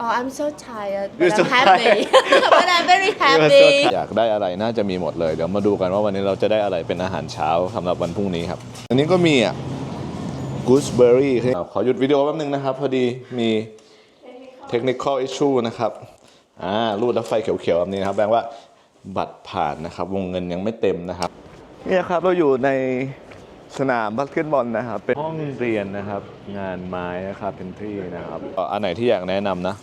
Oh, I'm so tired, You're but so I'm happy. but I'm very happy. อยากได้อะไรน่าจะมีหมดเลย เดี๋ยวมาดูกันว่าวันนี้เราจะได้อะไรเป็นอาหารเช้าสำหรับวันพรุ่งนี้ครับ อันนี้ก็มีอะ gooseberry ขอหยุดวิดีโอแป๊บนึงนะครับ พอดีมี technical issue นะครับ อ่ารูดแล้วไฟเขียวๆแบบนี้นะครับแปลว่าบัตรผ่านนะครับ วงเงินยังไม่เต็มนะครับ เนี่ยครับเราอยู่ในสนามบาสเกตบอลนะครับ เป็นห้องเรียนนะครับ งานไม้นะครับเป็นที่นะครับ อันไหนที่อยากแนะนำนะ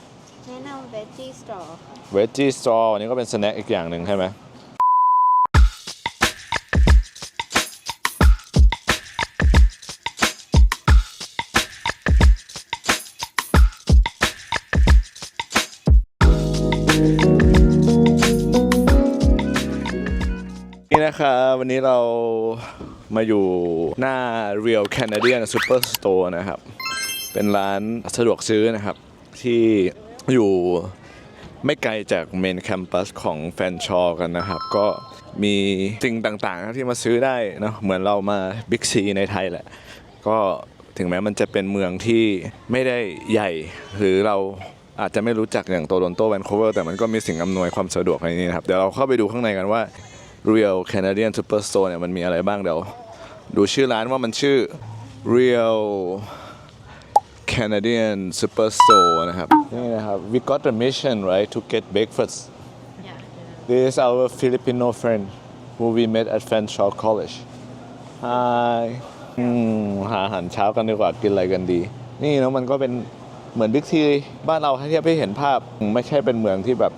แนะนำ veggie straw เวจจี้สตรออันนี้ก็เป็นสแน็คอีกอย่างหนึ่งใช่ไหมนี่นะครับวันนี้เรามาอยู่หน้า Real Canadian Superstore นะครับ เป็นร้านสะดวกซื้อนะครับ ที่ อยู่ไม่ไกลจากเมนแคมปัสของแฟนชอกันนะครับ ก็มีสิ่งต่างๆที่มาซื้อได้นะเหมือนเรามาบิ๊กซีในไทยแหละ ก็ถึงแม้มันจะเป็นเมืองที่ไม่ได้ใหญ่ หรือเราอาจจะไม่รู้จักอย่างโตลอนโตแวนคูเวอร์แต่มันก็มีสิ่งอำนวยความสะดวกในนี้นะครับ เดี๋ยวเราเข้าไปดูข้างในกันว่า Real Canadian Superstore เนี่ยมันมีอะไรบ้างเดี๋ยว ดูชื่อร้านว่ามันชื่อ Real Canadian Superstore นะครับ นี่นะครับ we got the mission right to get breakfast Yeah. this is our Filipino friend who we met at Fanshawe College hi อืมหาอาหารเช้ากันดีกว่ากินอะไรกันดี นี่เนอะมันก็เป็นเหมือนบิ๊กซีบ้านเราให้เทียบให้เห็นภาพไม่ใช่เป็นเมืองที่แบบ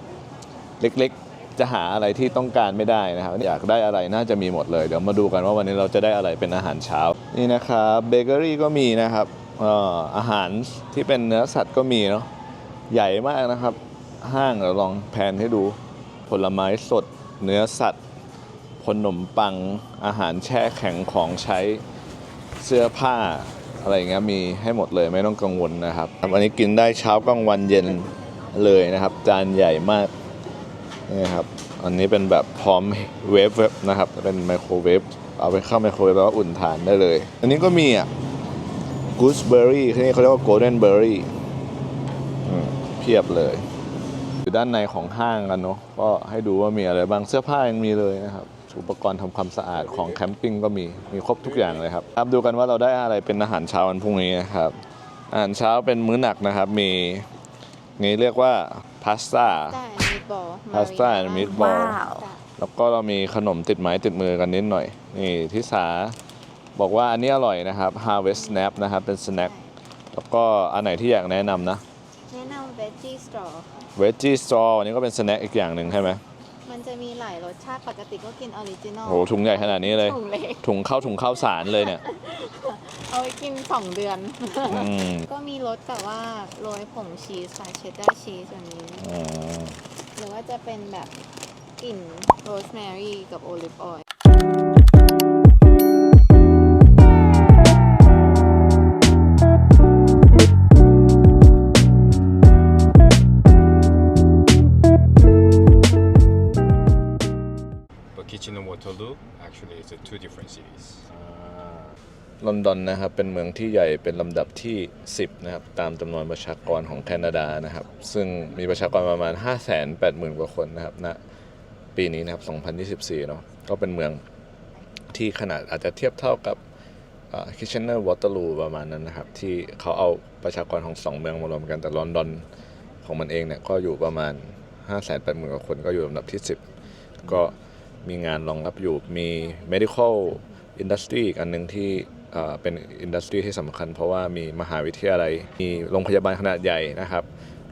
เล็กๆ จะหาอะไรที่ต้องการไม่ได้นะครับ อยากได้อะไรน่าจะมีหมดเลย เดี๋ยวมาดูกันว่าวันนี้เราจะได้อะไรเป็นอาหารเช้า นี่นะครับเบเกอรี่ก็มีนะครับเอาหารที่เป็นเนื้อสัตว์ก็มีเนาะใหญ่มากนะครับ ห้างเราลองแพนให้ดู ผลไม้สด เนื้อสัตว์ขนมปังอาหารแช่แข็งของใช้เสื้อผ้าอะไรอย่างเงี้ยมีให้หมดเลยไม่ต้องกังวลนะครับวันนี้กินได้เช้ากลางวันเย็นเลยนะครับ จานใหญ่มากนี่ครับอันนี้เป็นแบบพร้อมเวฟนะครับ เป็นไมโครเวฟเอาไปเข้าไมโครเวฟแล้วอุ่นทานได้เลย อันนี้ก็มีอะ กูสเบอร์รี่ที่นี่เขาเรียกว่าโกลเด้นเบอร์รี่เพียบเลย อยู่ด้านในของห้างกันเนาะก็ให้ดูว่ามีอะไรบ้างเสื้อผ้ายังมีเลยนะครับ อุปกรณ์ทำความสะอาดของแคมปิ้งก็มี มีครบทุกอย่างเลยครับตามดูกันว่าเราได้อะไรเป็นอาหารเช้าวันพรุ่งนี้นะครับ อาหารเช้าเป็นมื้อหนักนะครับ มีนี่เรียกว่าพาสต้าได้ meatball Pasta and meatball แล้วก็เรามีขนมติดไม้ติดมือกันนิดหน่อย นี่ทิสา บอกว่าอันนี้อร่อยนะครับ Harvest Snap นะครับ เป็นสแน็คแล้วก็อันไหนที่อยากแนะนำนะ แนะนำ veggie straw Veggie Straw อันนี้ก็เป็นสแน็คอีกอย่างหนึ่งใช่ไหมมันจะมีหลายรสชาติปกติก็กินออริจินอลโหถุงใหญ่ขนาดนี้เลย ถุงเล็กถุงข้าวถุงข้าวสารเลยเนี่ย เอาไว้กิน 2 เดือน อืมก็มีรสแบบว่าโรยผงชีสค่ะเชดดาร์ชีสแบบนี้อืมหรือว่าจะเป็นแบบกลิ่นโรสแมรี่กับโอลิฟออยล์ ดอนนะครับเป็นเมืองที่ใหญ่เป็นลำดับที่ 10นะครับตามจำนวนประชากรของแคนาดานะครับ ซึ่งมีประชากรประมาณ 580,000 กว่าคนนะครับณปีนี้นะครับ 2024 เนาะก็เป็นเมืองที่ขนาดอาจจะเทียบเท่ากับคิชเชนเนอร์วอเตอร์ลูประมาณนั้นนะครับ ที่เขาเอาประชากรของสองเมืองมารวมกันแต่ลอนดอนของมันเองเนี่ยก็อยู่ประมาณ 580,000 กว่าคนก็อยู่ลำดับที่ 10 ก็มีงานรองรับอยู่มี medical industry อีกอันหนึ่งที่เป็นอินดัสทรีที่สำคัญ เพราะว่ามีมหาวิทยาลัย มีโรงพยาบาลขนาดใหญ่นะครับ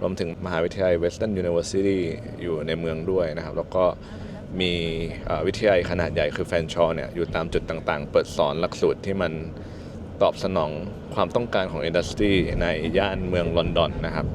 รวมถึงมหาวิทยาลัย Western University อยู่ในเมืองด้วยนะครับ แล้วก็มีวิทยาลัยขนาดใหญ่คือแฟนชอเนี่ยอยู่ตามจุดต่างๆ เปิดสอนหลักสูตรที่มันตอบสนองความต้องการของอินดัสทรีในย่านเมืองลอนดอนนะครับ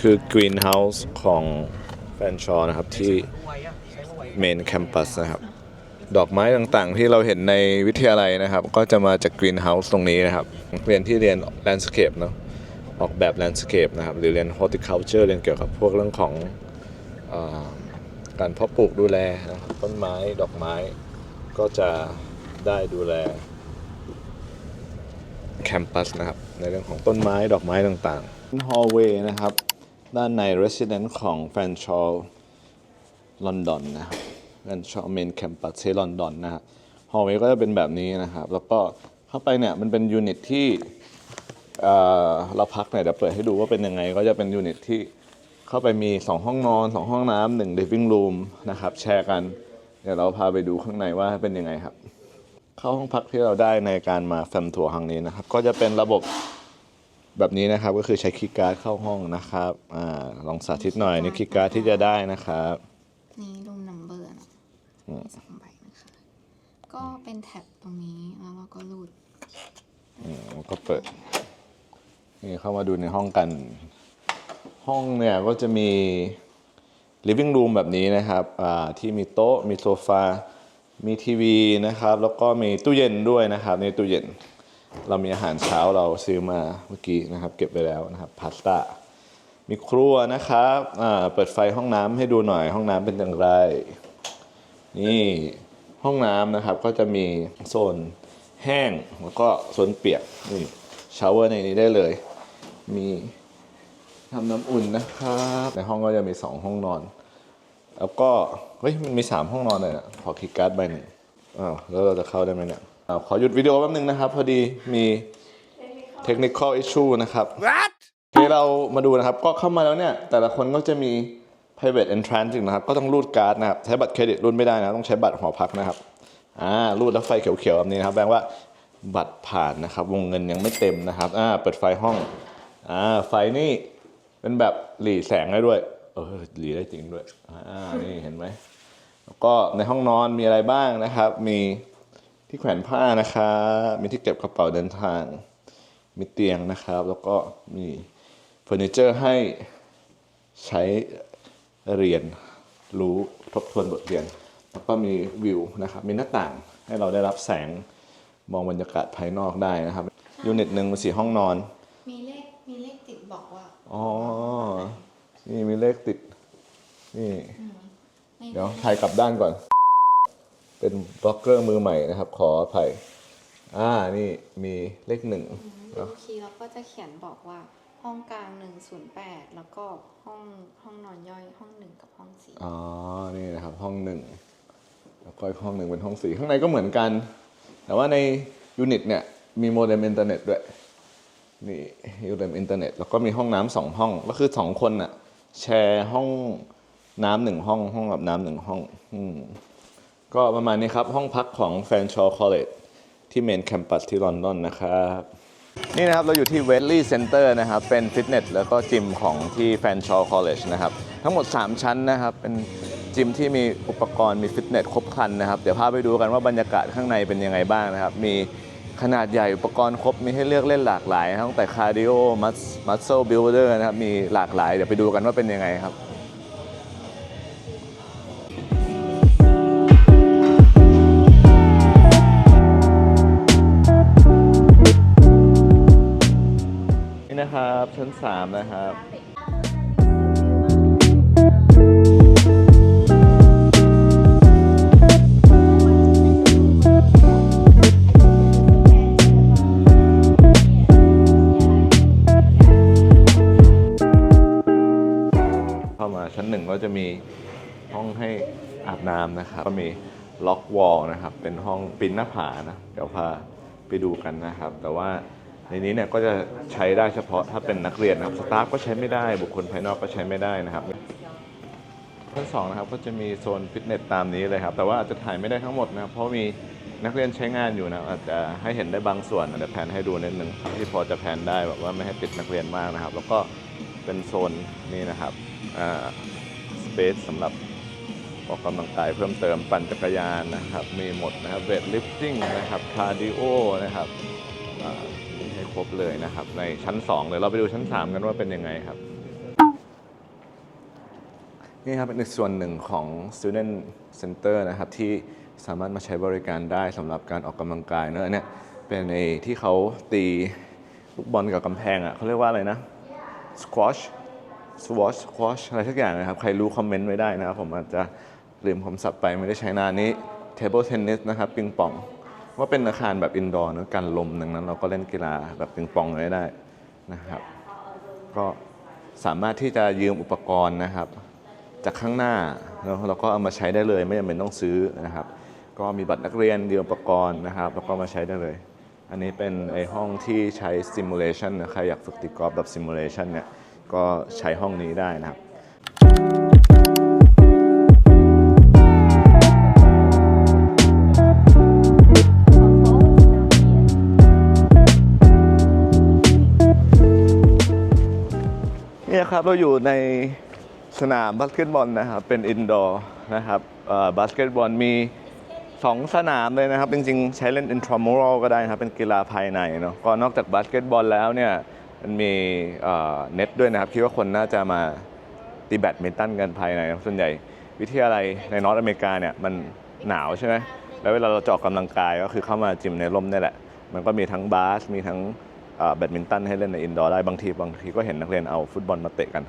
คือกรีนเฮาส์ของแฟนชอนะครับที่เมนแคมปัสนะครับ ดอกไม้ต่างๆ ที่เราเห็นในวิทยาลัยนะครับ ก็จะมาจากกรีนเฮาส์ตรงนี้นะครับเรียนที่เรียนแลนด์สเคปเนาะออกแบบแลนด์สเคปนะครับ หรือเรียน horticulture เรียนเกี่ยวกับพวกเรื่องของอการเพาะปลูกดูแลนะครับต้นไม้ดอกไม้ก็จะได้ดูแลแคมปัสนะครับ ในเรื่องของต้นไม้ดอกไม้ต่างๆ hallway นะครับ ด้านใน resident ของแฟนชอลลอนดอนนะครับแฟนชอลเมนแคมปัสที่ลอนดอนนะครับ hallway ก็จะเป็นแบบนี้นะครับ แล้วก็เข้าไปเนี่ยมันเป็นยูนิตที่เอ่อเราพักเนี่ยเดี๋ยวเปิดให้ดูว่าเป็นยังไง ก็จะเป็นยูนิตที่เข้าไปมี 2 ห้องนอน 2 ห้องน้ำหนึ่ง living room นะครับแชร์กัน เดี๋ยวเราพาไปดูข้างในว่าเป็นยังไงครับ เข้าห้องพักที่เราได้ในการมาแฟมทัวร์ครั้งนี้นะครับ ก็จะเป็นระบบ แบบนี้นะครับก็คือใช้คีย์การ์ดเข้าห้องนะครับอ่าลองสาธิตหน่อยนี่คีย์การ์ดที่จะได้นะครับ นี่รูมนัมเบอร์นะมีสองใบนะคะ ก็เป็นแท็บตรงนี้แล้วเราก็รูดแล้วก็เปิดนี่เข้ามาดูในห้องกัน ห้องเนี่ยก็จะมี living room แบบนี้นะครับอ่าที่มีโต๊ะมีโซฟา มีทีวีนะครับ แล้วก็มีตู้เย็นด้วยนะครับในตู้เย็น เรามีอาหารเช้าเราซื้อมาเมื่อกี้นะครับ เก็บไปแล้วนะครับพาสต้ามีครัวนะครับเปิดไฟห้องน้ำให้ดูหน่อย ห้องน้ำเป็นอย่างไร นี่ห้องน้ำนะครับก็จะมีโซนแห้งแล้วก็โซนเปียกนี่ชาวเวอร์ในนี้ได้เลย มีทำน้ำอุ่นนะครับในห้องก็จะมีสองห้องนอน แล้วก็เฮ้ยมันมีสามห้องนอนเลยนะขอคีย์การ์ดใบหนึ่งอ้าวแล้วเราจะเข้าได้ไหมเนี่ย ขอหยุดวิดีโอแป๊บนึงนะครับ พอดีมีเทคนิค l issue นะครับ What ที่เรามาดูนะครับ ก็เข้ามาแล้วเนี่ย แต่ละคนก็จะมี private entrance อีกนะครับ ก็ต้องรูดการ์ดนะครับ ใช้บัตรเครดิตรูดไม่ได้นะ ต้องใช้บัตรหอพักนะครับ อ่า รูดแล้วไฟเขียวๆแบบนี้นะครับ แปลว่าบัตรผ่านนะครับ วงเงินยังไม่เต็มนะครับ อ่า เปิดไฟห้อง อ่า ไฟนี่เป็นแบบหลีแสงได้ด้วย เออ หลีได้จริงด้วย อ่า นี่เห็นไหม แล้วก็ในห้องนอนมีอะไรบ้างนะครับ มี ที่แขวนผ้านะครับมีที่เก็บกระเป๋าเดินทาง มีเตียงนะครับ แล้วก็มีเฟอร์นิเจอร์ให้ใช้เรียนรู้ทบทวนบทเรียน แล้วก็มีวิวนะครับมีหน้าต่างให้เราได้รับแสงมองบรรยากาศภายนอกได้นะครับยูนิตหนึ่งมีสี่ห้องนอน มีเลขมีเลขติดบอกว่าอ๋อนี่มีเลขติดนี่ในเดี๋ยวถ่ายกลับด้านก่อน เป็นบล็อกเกอร์มือใหม่นะครับ ขออภัยอ่านี่มีเลขหนึ่งดูคีย์เราก็จะเขียนบอกว่าห้องกลาง108แล้วก็ห้องห้องนอนย่อยห้องหนึ่งกับห้องสี่อ๋อ นี่นะครับ ห้องหนึ่งแล้วก็อีกห้องหนึ่งเป็นห้องสี่ข้างในก็เหมือนกัน แต่ว่าในยูนิตเนี่ยมีโมเด็มอินเทอร์เน็ตด้วยนี่โมเด็มอินเทอร์เน็ตแล้วก็มีห้องน้ำสองห้องก็คือสองคนน่ะแชร์ห้องน้ำหนึ่งห้องห้องอาบน้ำหนึ่งห้อง อืม ก็ประมาณนี้ครับ ห้องพักของแฟนชอ c o l l e g e ที่เมนแคมปัสที่ลอนดอนนะครับ นี่นะครับ เราอยู่ที่เว l ลี่เซ็นเตอร์นะครับ เป็นฟิตเนสแล้วก็จิมของที่แฟนชอ c o l l e g e นะครับ ทั้งหมด 3 ชั้นนะครับ เป็นจิมที่มีอุปกรณ์มีฟิตเนสครบครันนะครับ เดี๋ยวพาไปดูกันว่าบรรยากาศข้างในเป็นยังไงบ้างนะครับ มีขนาดใหญ่อุปกรณ์ครบมีให้เลือกเล่นหลากหลายนะตั้งแต่คาร์ดิโอมัสมัสเซลบิลเดอร์นะครับ มีหลากหลายเดี๋ยวไปดูกันว่าเป็นยังไงครับ ชั้น 3 นะครับเข้ามาชั้นหนึ่งก็จะมีห้องให้อาบน้ำนะครับ ก็มีล็อกวอลนะครับ เป็นห้องปีนหน้าผานะ เดี๋ยวพาไปดูกันนะครับ แต่ว่า ในนี้เนี่ยก็จะใช้ได้เฉพาะถ้าเป็นนักเรียนนะครับสตาฟก็ใช้ไม่ได้บุคคลภายนอกก็ใช้ไม่ได้นะครับชั้นสองนะครับก็จะมีโซนฟิตเนสตามนี้เลยครับแต่ว่าอาจจะถ่ายไม่ได้ทั้งหมดนะครับเพราะมีนักเรียนใช้งานอยู่นะอาจจะให้เห็นได้บางส่วนเดี๋ยวแผนให้ดูนิดนึงที่พอจะแผนได้แบบว่าไม่ให้ติดนักเรียนมากนะครับ แล้วก็เป็นโซนนี้นะครับสเปซสำหรับออกกำลังกายเพิ่มเติมปั่นจักรยานนะครับ มีหมดนะครับเวทลิฟติ้งนะครับคาร์ดิโอนะครับอ่า บเลยนะครับ ในชั้น 2เดี๋ยวเราไปดูชั้น 3 กันว่าเป็นยังไงครับ นี่ครับเป็นส่วนหนึ่งของ Student Center นะครับ ที่สามารถมาใช้บริการได้สำหรับการออกกำลังกายเนอะอันเนี่ยเป็นในที่เขาตีลูกบอลกับกำแพงอะเขาเรียกว่าอะไรนะ squash squash squash อะไรสักอย่างนะครับ ใครรู้คอมเมนต์ไว้ได้นะครับ ผมอาจจะลืมคำศัพท์ไปไม่ได้ใช้นานนี้ table tennis นะครับ ปิงปอง ว่าเป็นอาคารแบบอินดอร์เนอะกันลมดังนั้น เราก็เล่นกีฬาแบบปิงปองไว้ได้นะครับ ก็สามารถที่จะยืมอุปกรณ์นะครับ จากข้างหน้าเนอะเราก็เอามาใช้ได้เลยไม่จำเป็นต้องซื้อนะครับ ก็มีบัตรนักเรียนยืมอุปกรณ์นะครับ แล้วก็มาใช้ได้เลย อันนี้เป็นไอห้องที่ใช้ simulation นะใครอยากฝึกตีกอล์ฟแบบ simulation เนี่ยก็ใช้ห้องนี้ได้นะครับ นี่ยครับเราอยู่ในสนามบาสเกตบอลนะครับเป็นอินดอร์นะครับบาสเกตบอลมีสองสนามเลยนะครับ จริงๆ ใช้เล่นอินทร m มูรัลก็ได้นะครับ เป็นกีฬาภายในเนาะก็นอกจากบาสเกตบอลแล้วเนี่ยมันมีเน็ตด้วยนะครับ คิดว่าคนน่าจะมาตีแบดมินตันกันภายในส่วนใหญ่วิทยาลัยในนอร์ทอเมริกาเนี่ยมันหนาวใช่ไหมแล้วเวลาเราจะอกกำลังกายก็คือเข้ามาจิมในร่มนี่แหละ มันก็มีทั้งบาสมีทั้ง แบดมินตันให้เล่นในอินดอร์ได้บางทีบางทีก็เห็นนักเรียนเอาฟุตบอลมาเตะกัน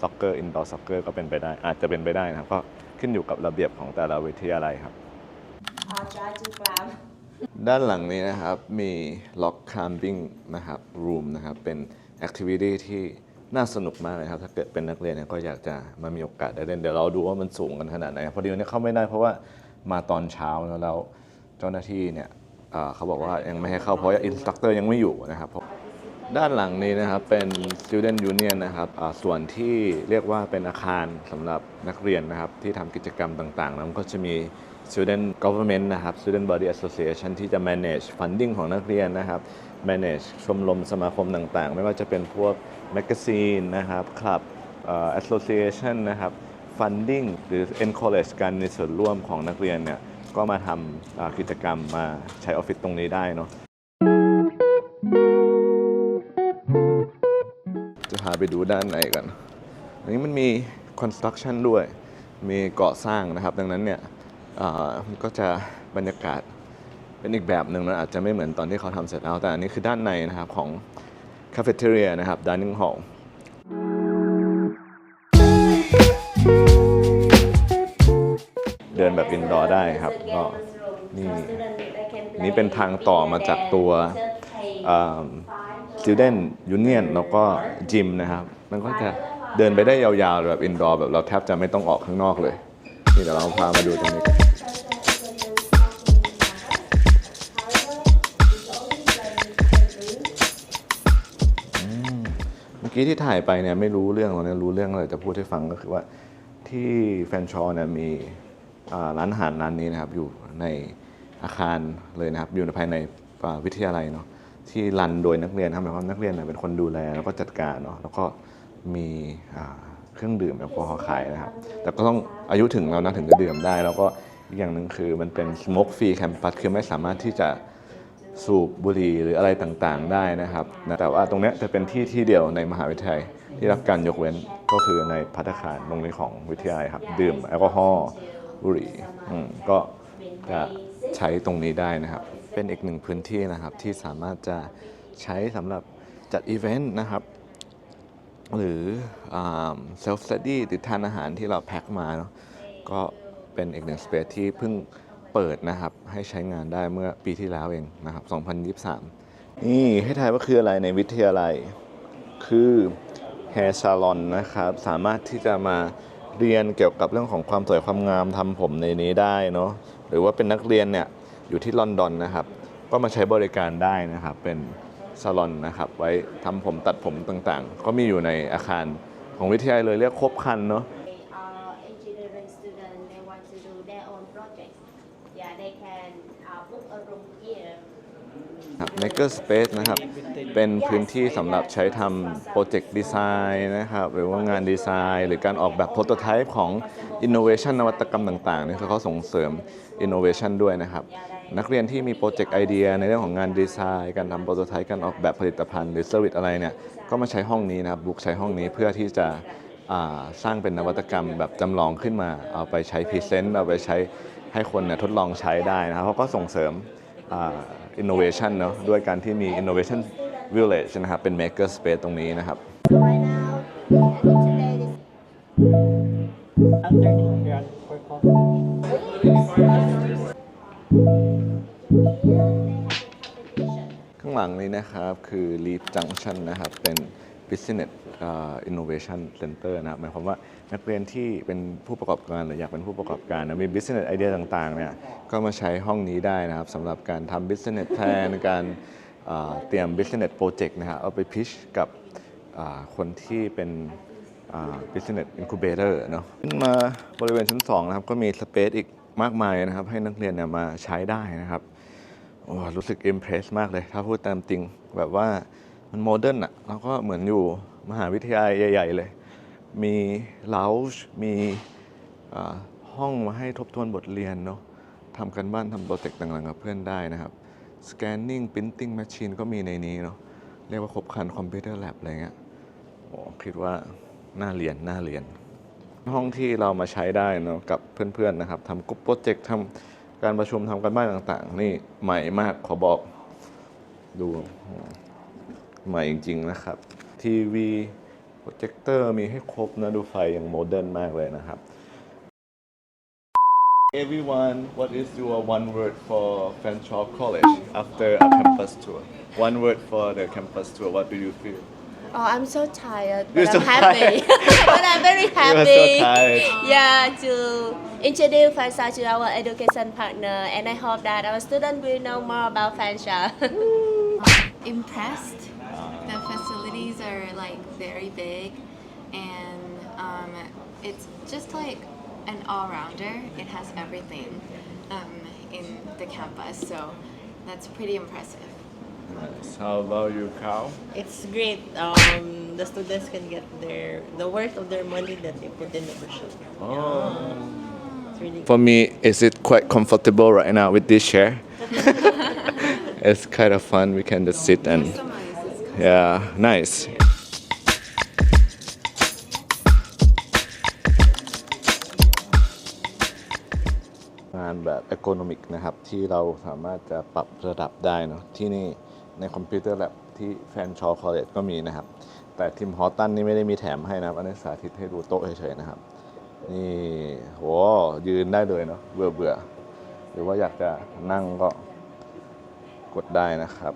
ซ็อกเกอร์อินดอร์ซ็อกเกอร์ก็เป็นไปได้ อาจจะเป็นไปได้นะครับก็ขึ้นอยู่กับระเบียบของแต่ละวิทยาลัยครับอาจารย์จุกรามด้านหลังนี้นะครับมีล็อกค i มบิ้งนะครับรูมนะครับเป็นแอคทิวิตี้ที่น่าสนุกมากเลยครับ ถ้าเกิดเป็นนักเรียนเนี่ยก็อยากจะมามีโอกาสได้เล่น เดี๋ยวเราดูว่ามันสูงกันขนาดไหนพอดีวันนี้เข้าไม่ได้เพราะว่ามาตอนเช้าแล้วแล้วเจ้าหน้าที่เนี่ยอ่า เขาบอกว่ายังไม่ให้เข้าเพราะอินสตัคเตอร์ยังไม่อยู่นะครับด้านหลังนี้นะครับเป็น Student Union นะครับส่วนที่เรียกว่าเป็นอาคารสำหรับนักเรียนนะครับที่ทำกิจกรรมต่างๆ แล้วมันก็จะมี Student Government นะครับ Student Body Association ที่จะ manage funding ของนักเรียนนะครับ manage ชมรมสมาคมต่างๆ ไม่ว่าจะเป็นพวก magazine นะครับ club เอ่อ association นะครับ funding หรือ encourage การมีส่วนร่วมของนักเรียนเนี่ย ก็มาทำกิจกรรมมาใช้ออฟฟิศตรงนี้ได้เนาะจะพาไปดูด้านในกันอันนี้มันมี construction ด้วย มีก่อสร้างนะครับ ดังนั้นเนี่ยมันก็จะบรรยากาศเป็นอีกแบบหนึ่งนะอาจจะไม่เหมือนตอนที่เขาทำเสร็จแล้ว แต่อันนี้คือด้านในนะครับของ cafeteria นะครับ dining hall เดินแบบอินดอร์ได้ครับก็นี่นี่เป็นทางต่อมาจากตัวอ่า Student Union แล้วก็จิมนะครับ มันก็จะเดินไปได้ยาวๆแบบอินดอร์แบบเราแทบจะไม่ต้องออกข้างนอกเลย นี่เดี๋ยวเราพามาดูตรงนี้กันเมื่อกี้ที่ถ่ายไปเนี่ยไม่รู้เรื่องหรอกเนี่ยรู้เรื่องอะไรจะพูดให้ฟังก็คือว่าที่แฟนชอเนี่ยมี ร้านอาหารร้านนี้นะครับอยู่ในอาคารเลยนะครับอยู่ในภายในวิทยาลัยเนาะที่รันโดยนักเรียนครับหมายความนักเรียนเป็นคนดูแลแล้วก็จัดการเนาะแล้วก็มีเครื่องดื่มแอลกอฮอล์ขายนะครับ แต่ก็ต้องอายุถึงแล้วนะถึงจะดื่มได้ แล้วก็อีกอย่างหนึ่งคือมันเป็นสโมกฟรีแคมปัสคือไม่สามารถที่จะสูบบุหรี่หรืออะไรต่างๆได้นะครับแต่ว่าตรงนี้จะเป็นที่ที่เดียวในมหาวิทยาลัยที่รับการยกเว้นก็คือในพัฒคารตรงนี้ของวิทยาลัยครับ ดื่มแอลกอฮอล์ บุรีอืมก็จะใช้ตรงนี้ได้นะครับ เป็นอีกหนึ่งพื้นที่นะครับที่สามารถจะใช้สำหรับจัดอีเวนต์นะครับ หรือเซลฟ์สต u d ดี้ติดทานอาหารที่เราแพ็คมาเนาะก็เป็นอีกหนึ่งสเปซที่เพิ่งเปิดนะครับ ให้ใช้งานได้เมื่อปีที่แล้วเองนะครับ 2023 นี่ให้ทายว่าคืออะไรในวิทยาลัย คือ Hair Salon นะครับ สามารถที่จะมา เรียนเกี่ยวกับเรื่องของความสวยความงามทำผมในนี้ได้เนาะหรือว่าเป็นนักเรียนเนี่ยอยู่ที่ลอนดอนนะครับ ก็มาใช้บริการได้นะครับเป็นซาลอนนะครับ ไว้ทำผมตัดผมต่างๆ ก็มีอยู่ในอาคารของวิทยาลัยเลยเรียกครบคันเนาะ uh, engineering student they want to do their own project yeah they can uh, book a room here ครับ Maker Space นะครับ เป็นพื้นที่สำหรับใช้ทำโปรเจกต์ดีไซน์นะครับ หรือว่างานดีไซน์ หรือการออกแบบโปรโตไทป์ของ Innovation นวัตกรรมต่างๆนี่คือเขาส่งเสริม Innovation ด้วยนะครับ นักเรียนที่มีโปรเจกต์ไอเดียในเรื่องของงานดีไซน์ การทำโปรโตไทป์การออกแบบผลิตภัณฑ์หรือเซอร์วิสอะไรเนี่ย ก็มาใช้ห้องนี้นะครับ บุกใช้ห้องนี้เพื่อที่จะสร้างเป็นนวัตกรรมแบบจำลองขึ้นมา เอาไปใช้พรีเซนต์เอาไปใช้ให้คนเนี่ยทดลองใช้ได้นะครับเขาก็ส่งเสริม innovation เนอะด้วยการที่มี innovation Village นะครับเป็น Maker Space ตรงนี้นะครับ ข้างหลังนี้นะครับคือ Leap Junction นะครับเป็น Business Innovation Center นะครับหมายความว่านักเรียนที่เป็นผู้ประกอบการหรืออยากเป็นผู้ประกอบการนะมี Business Idea ต่างๆเนี่ยก็มาใช้ห้องนี้ได้นะครับสำหรับการทำ Business Plan การเตรียม Business Project นะครับเอาไป pitch กับคนที่เป็นอ่า Business Incubator เนาะขึ้นมาบริเวณชั้น2นะครับก็มี Space อีกมากมายนะครับ ให้นักเรียนเนี่ยมาใช้ได้นะครับโอ้รู้สึกอิมเพรสมากเลย ถ้าพูดตามจริงแบบว่ามันโมเดิร์นอะแล้วก็เหมือนอยู่ มหาวิทยาลัยใหญ่ๆเลย มีเลาจ์มีห้องมาให้ทบทวนบทเรียนเนาะทำกันบ้านทำโปรเจกต์ต่างๆกับเพื่อนได้นะครับ Scanning Printing Machine ก็มีในนี้เนาะเรียกว่าครบครันคอมพิวเตอร์แลบอะไรเงี้ยโอ้คิดว่าน่าเรียนน่าเรียน ห้องที่เรามาใช้ได้เนาะกับเพื่อนๆนะครับทำกรุ๊ปโปรเจกต์ทำการประชุมทำกันบ้านต่างๆ นี่ใหม่มากขอบอกดูใหม่จริง ๆ นะครับ ทีวีโปรเจคเตอร์มีให้ครบนะ ดูไฟอย่างโมเดิร์นมากเลยนะครับ Everyone what is your one word for Fanshawe College after a campus tour one word for the campus tour what do you feel Oh, I'm so tired, You're but so I'm happy. but I'm very You are happy. so tired. Yeah, to introduce Fansha to our education partner, and I hope that our students will know more about Fansha. impressed. The facilities are like very big, and um, it's just like an all-rounder. It has everything um, in the campus, so that's pretty impressive. Nice. How about you Carl It's great. Um, the students can get their the worth of their money that they put in the workshop. oh It's really For me, is it quite comfortable right now with this chair? it's kind of fun. We can just sit and yeah, nice. งานแบบ e c o n o m i c นะครับ ที่เราสามารถจะปรับระดับได้เนาะที่นี่ในคอมพิวเตอร์แลบที่แฟนชอคอลเลจก็มีนะครับ แต่ทีมฮอตตันนี่ไม่ได้มีแถมให้นะครับ อันนี้สาธิตให้ดูโต๊ะเฉยๆนะครับ นี่โหยืนได้เลยเนาะเบื่อเบื่อหรือว่าอยากจะนั่งก็กดได้นะครับ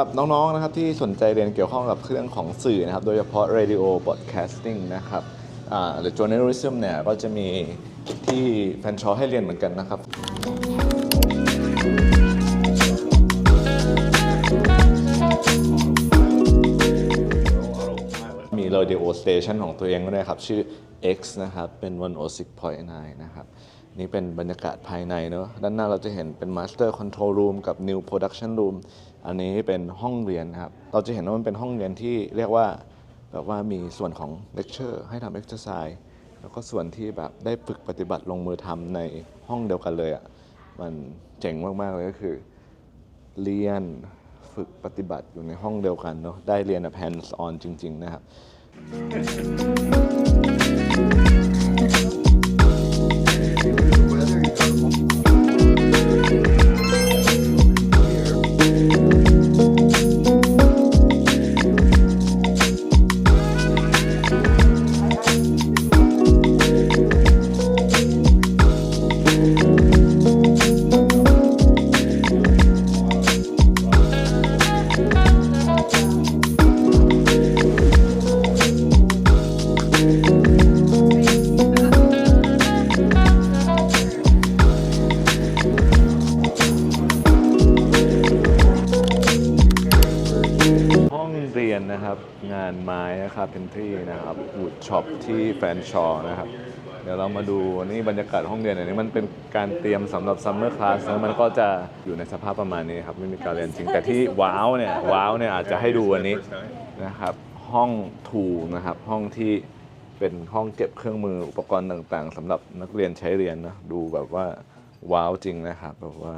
รับน้องๆนะครับที่สนใจเรียนเกี่ยวข้องกับเครื่องของสื่อนะครับ โดยเฉพาะ radio broadcasting นะครับหรือ journalism เนี่ยก็จะมีที่แฟนชอให้เรียนเหมือนกันนะครับมี radio station ของตัวเองด้วยครับ ชื่อ X นะครับ เป็น 106.9 นะครับ นี่เป็นบรรยากาศภายในเนอะด้านหน้าเราจะเห็นเป็น Master Control Room กับ New Production Room อันนี้เป็นห้องเรียนนะครับ เราจะเห็นว่ามันเป็นห้องเรียนที่เรียกว่าแบบว่ามีส่วนของ Lecture ให้ทำ Exercise แล้วก็ส่วนที่แบบได้ฝึกปฏิบัติลงมือทำในห้องเดียวกันเลยอะ่ะ มันเจ๋งมากๆเลยก็คือ เรียนฝึกปฏิบัติอยู่ในห้องเดียวกันเนาะ ได้เรียนแบบ hands on จริง ๆ นะครับ ที่แฟนชอนะครับ เดี๋ยวเรามาดูนี่บรรยากาศห้องเรียนอันนี้มันเป็นการเตรียมสำหรับซัมเมอร์คลาสนะมันก็จะอยู่ในสภาพประมาณนี้ครับ ไม่มีการเรียนจริง แต่ที่ว้าวเนี่ยว้าวเนี่ยอาจจะให้ดูอันนี้นะครับ ห้องทูนะครับ ห้องที่เป็นห้องเก็บเครื่องมืออุปกรณ์ต่าง ๆสำหรับนักเรียนใช้เรียนนะดูแบบว่าว้าวจริงนะครับแบบว่า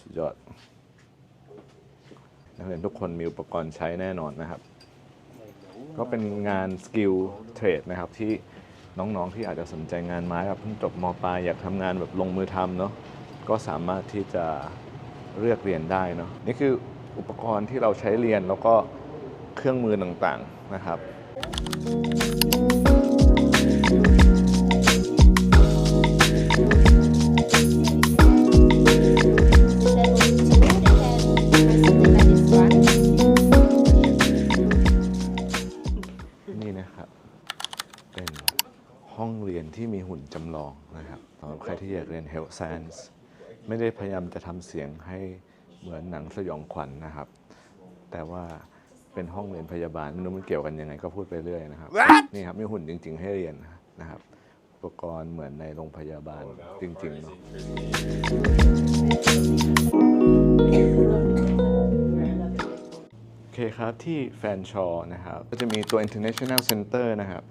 สุดยอดนักเรียนทุกคนมีอุปกรณ์ใช้แน่นอนนะครับ ก็เป็นงานสกิลเทรดนะครับที่น้องๆที่อาจจะสนใจงานไม้แบบเพิ่งจบมปลายอยากทำงานแบบลงมือทำเนาะก็สามารถที่จะเลือกเรียนได้เนาะนี่คืออุปกรณ์ที่เราใช้เรียนแล้วก็เครื่องมือต่างๆนะครับ Thank you. ที่อยากเรียน Health Science ไม่ได้พยายามจะทำเสียงให้เหมือนหนังสยองขวัญนะครับ แต่ว่าเป็นห้องเรียนพยาบาลไม่รู้มันเกี่ยวกันยังไงก็พูดไปเรื่อยนะครับนี่ครับมีหุ่นจริง ๆ ให้เรียนนะครับ อุปกรณ์เหมือนในโรงพยาบาลจริงๆเนาะ โอเคครับ ที่แฟนชอนะครับ ก็จะมีตัว International Center นะครับ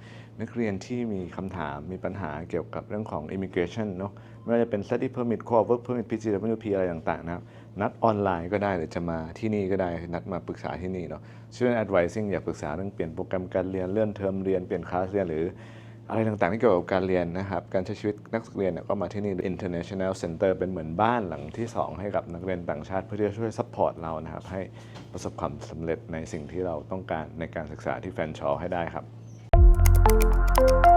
นักเรียนที่มีคำถามมีปัญหาเกี่ยวกับเรื่องของ immigration เนอะไม่ว่าจะเป็น study permit core work permit PGWP อะไรต่างๆนะครับ นัดออนไลน์ก็ได้หรือจะมาที่นี่ก็ได้นัดมาปรึกษาที่นี่เนาะ student advising อยากปรึกษาเรื่องเปลี่ยนโปรแกรมการเรียนเลื่อนเทอมเรียนเปลี่ยนคลาสเรียนหรืออะไรต่างๆที่เกี่ยวกับการเรียนนะครับ การใช้ชีวิตนักเรียนเนี่ยก็มาที่นี่ International Center เป็นเหมือนบ้านหลังที่ 2 ให้กับนักเรียนต่างชาติ เพื่อที่จะช่วยซัพพอร์ตเรานะครับ ให้ประสบความสำเร็จในสิ่งที่เราต้องการในการศึกษาที่แฟนชอให้ได้ครับ you